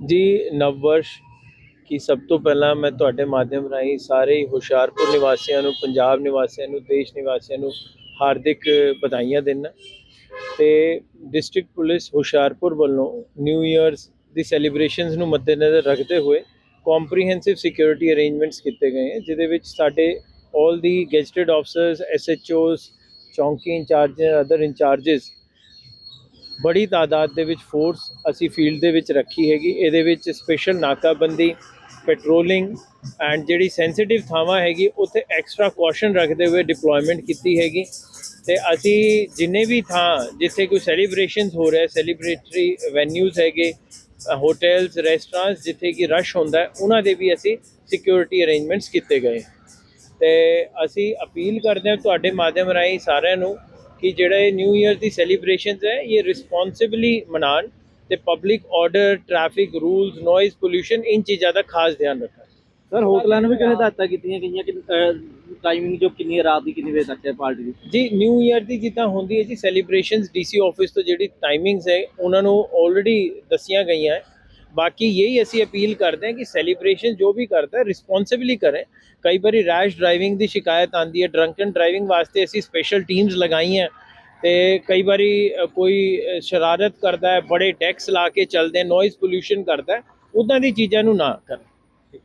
ਜੀ, ਨਵਵਰਸ਼ ਕਿ ਸਭ ਤੋਂ ਪਹਿਲਾਂ ਮੈਂ ਤੁਹਾਡੇ ਮਾਧਿਅਮ ਰਾਹੀਂ ਸਾਰੇ ਹੁਸ਼ਿਆਰਪੁਰ ਨਿਵਾਸੀਆਂ ਨੂੰ, ਪੰਜਾਬ ਨਿਵਾਸੀਆਂ ਨੂੰ, ਦੇਸ਼ ਨਿਵਾਸੀਆਂ ਨੂੰ ਹਾਰਦਿਕ ਵਧਾਈਆਂ ਦਿੰਦਾ। ਤੇ ਡਿਸਟ੍ਰਿਕਟ ਪੁਲਿਸ ਹੁਸ਼ਿਆਰਪੁਰ ਵੱਲੋਂ ਨਿਊ ਇਅਰਸ ਦੀ ਸੈਲੀਬ੍ਰੇਸ਼ਨਸ ਨੂੰ ਮੱਦੇਨਜ਼ਰ ਰੱਖਦੇ ਹੋਏ ਕੰਪਰੀਹੈਂਸਿਵ ਸਿਕਿਉਰਿਟੀ ਅਰੇਂਜਮੈਂਟਸ ਕੀਤੇ ਗਏ ਹਨ ਜਿਹਦੇ ਵਿੱਚ ਸਾਡੇ all the gazetted officers SHOs ਚੌਂਕੀ ਇੰਚਾਰਜ ਅਦਰ ਇੰਚਾਰजेस ਬੜੀ ਤਾਦਾਦ ਦੇ ਵਿੱਚ ਫੋਰਸ ਅਸੀਂ ਫੀਲਡ ਦੇ ਵਿੱਚ ਰੱਖੀ ਹੈਗੀ। ਇਹਦੇ ਵਿੱਚ ਸਪੈਸ਼ਲ ਨਾਕਾਬੰਦੀ ਪੈਟਰੋਲਿੰਗ ਐਂਡ ਜਿਹੜੀ ਸੈਂਸਿਟਿਵ ਥਾਵਾਂ ਹੈਗੀ, ਉੱਥੇ ਐਕਸਟਰਾ ਕੌਸ਼ਨ ਰੱਖਦੇ ਹੋਏ ਡਿਪਲੋਇਮੈਂਟ ਕੀਤੀ ਹੈਗੀ। ਤੇ ਅਸੀਂ ਜਿੰਨੇ ਵੀ ਥਾਂ, ਜਿੱਥੇ ਕੋਈ ਸੈਲੀਬ੍ਰੇਸ਼ਨਸ ਹੋ ਰਿਹਾ ਸੈਲੀਬ੍ਰੇਟਰੀ ਵੈਨਿਊਜ਼ ਹੈਗੇ ਹੋਟਲਸ ਰੈਸਟੋਰੈਂਟਸ ਜਿੱਥੇ ਕਿ ਰਸ਼ ਹੁੰਦਾ ਹੈ ਉਹਨਾਂ ਦੇ ਵੀ ਅਸੀਂ ਸਿਕਿਉਰਿਟੀ ਅਰੇਂਜਮੈਂਟਸ ਕੀਤੇ ਗਏ। ਤੇ ਅਸੀਂ ਅਪੀਲ ਕਰਦੇ ਹਾਂ ਤੁਹਾਡੇ ਮਾਧਿਅਮ ਰਾਹੀਂ ਸਾਰਿਆਂ ਨੂੰ ਕਿ ਜਿਹੜਾ ਇਹ ਨਿਊ ਇਅਰ ਦੀ ਸੈਲੀਬ੍ਰੇਸ਼ਨਸ ਹੈ ਇਹ ਰਿਸਪੌਂਸਿਬਲੀ ਮਨਾਉਣ ਤੇ public order traffic rules noise pollution ਇਨ ਚੀਜ਼ਾਂ ਦਾ ਖਾਸ ਧਿਆਨ ਰੱਖਣ। ਸਰ ਹੋਟਲਾਂ ਨੂੰ ਵੀ ਕਿਹੜੇ ਹਦਾਇਤਾਂ ਕੀਤੀਆਂ ਗਈਆਂ ਕਿ ਟਾਈਮਿੰਗ ਜੋ ਕਿੰਨੀ ਰਾਤ ਦੀ ਕਿੰਨੀ ਵਜੇ ਤੱਕ ਹੈ ਪਾਰਟੀ ਦੀ? ਜੀ ਨਿਊ ਇਅਰ ਦੀ ਜਿੱਦਾਂ ਹੁੰਦੀ ਹੈ ਜੀ ਸੈਲੀਬ੍ਰੇਸ਼ਨਸ ਡੀਸੀ ਆਫਿਸ ਤੋਂ ਜਿਹੜੀ ਟਾਈਮਿੰਗਸ ਹੈ ਉਹਨਾਂ ਨੂੰ ਆਲਰੇਡੀ ਦੱਸੀਆਂ ਗਈਆਂ ਹੈ। ਬਾਕੀ ਯਹੀ ਅਸੀਂ ਅਪੀਲ ਕਰਦੇ ਹਾਂ ਕਿ ਸੈਲੀਬ੍ਰੇਸ਼ਨ ਜੋ ਵੀ ਕਰਦਾ ਹੈ ਰਿਸਪੌਂਸਿਬਲੀ ਕਰੇ ਕਈ ਵਾਰੀ ਰੈਸ਼ ਡਰਾਈਵਿੰਗ ਦੀ ਸ਼ਿਕਾਇਤ ਆਂਦੀ ਹੈ ਡਰੰਕਨ ਡਰਾਈਵਿੰਗ ਵਾਸਤੇ ਅਸੀਂ ਸਪੈਸ਼ਲ ਟੀਮਸ ਲਗਾਈਆਂ ਤੇ ਕਈ ਵਾਰੀ ਕੋਈ ਸ਼ਰਾਰਤ ਕਰਦਾ ਹੈ ਬੜੇ ਟੈਕਸ ਲਾ ਕੇ ਚੱਲਦੇ ਨੋਇਜ਼ ਪੋਲੂਸ਼ਨ ਕਰਦਾ ਹੈ ਉਦਾਂ ਦੀ ਚੀਜ਼ਾਂ ਨੂੰ ਨਾ ਕਰਨ